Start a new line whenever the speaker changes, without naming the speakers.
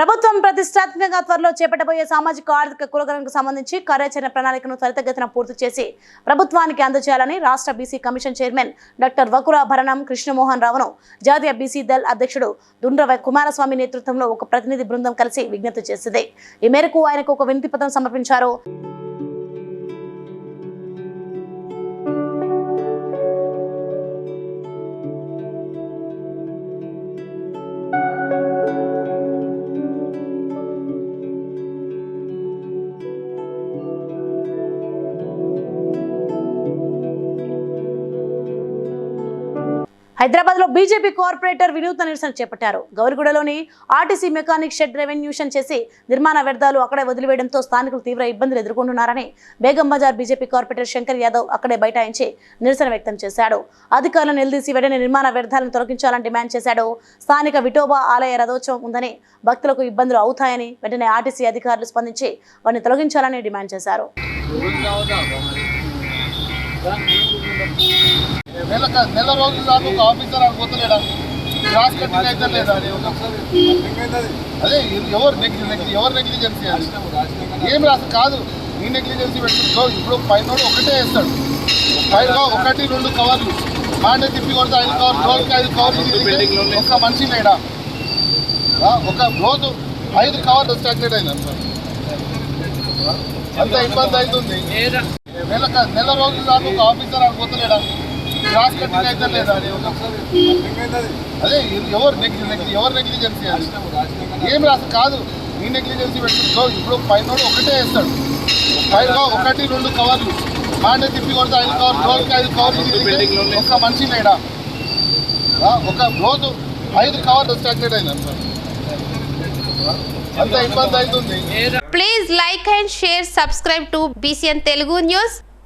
ప్రభుత్వం ప్రతిష్టాత్మకంగా త్వరలో చేపట్టబోయే సామాజిక ఆర్థిక కులగణకు సంబంధించి కార్యాచరణ ప్రణాళికను త్వరితగతిన పూర్తి చేసి ప్రభుత్వానికి అందజేయాలని రాష్ట్ర BC commission chairman doctor Vakulabharanam Krishnamohan రావును జాతీయ బీసీ దళ్ అధ్యక్షుడు దుండ్రవ కుమారస్వామి నేతృత్వంలో ఒక ప్రతినిధి బృందం కలిసి విజ్ఞప్తి చేసింది. ఈ మేరకు ఆయనకు ఒక వినతి పత్రం సమర్పించారు. హైదరాబాద్లో బీజేపీ కార్పొరేటర్ వినూత్న నిరసన చేపట్టారు. గౌరిగూడలోని ఆర్టీసీ మెకానిక్ షెడ్ రెవెన్యూషన్ చేసి నిర్మాణ వ్యర్థాలు అక్కడే వదిలివేయడంతో స్థానికులు తీవ్ర ఇబ్బందులు ఎదుర్కొంటున్నారని బేగం బజార్ బీజేపీ కార్పొరేటర్ శంకర్ యాదవ్ అక్కడే బైఠాయించి నిరసన వ్యక్తం చేశాడు. అధికారులను నిలదీసి వెంటనే నిర్మాణ వ్యర్థాలను తొలగించాలని డిమాండ్ చేశాడు. స్థానిక విఠోబా ఆలయ రథోత్సవం ఉందని భక్తులకు ఇబ్బందులు అవుతాయని వెంటనే ఆర్టీసీ అధికారులు స్పందించి వారిని తొలగించాలని డిమాండ్ చేశారు.
నెల నెల రోజులు దాకా ఒక ఆఫీసర్ పోతలేడా? క్రాస్ కట్టింగ్ అయితే లేదా అదే ఎవరు నెగ్లి ఎవరు నెగ్లిజెన్సీ అది? ఏం రాదు కాదు. నీ నెగ్లిజెన్సీ పెట్టుకో. ఇప్పుడు పైన ఒకటే వేస్తాడు. పైన ఒకటి రెండు కవర్లు. మాట తిప్పి కొడితే ఐదు కవర్లు రోజుకి ఐదు కవర్లు ఒక మనిషి లేడా? ఆ, ఒక రోజు ఐదు కవర్లు స్టాగ్నేట్ అయింది అంత ఇబ్బంది అవుతుంది. నెల నెల రోజులు దాకా ఒక ఆఫీసర్ పోతలేడా? క్రాస్ కట్టింగ్ అయితే లేదా? అదే ఎవరు నెగ్లి ఎవరు నెగ్లిజెన్సీ అది? ఏం రాసి కాదు. నీ నెగ్లిజెన్సీ పెట్టుకో ఇప్పుడు పైన ఒకటే వేస్తాడు. పైన ఒకటి రెండు కవర్లు మాట తిప్పి కొడితే ఐదు కవర్లు రోజుకి ఐదు కవర్లు ఒక మనిషి లేడా. ఒక రోజు ఐదు కవర్లు స్టాగ్నేట్ అయింది అంత ఇబ్బంది అవుతుంది.
Please like and share subscribe to BCN Telugu news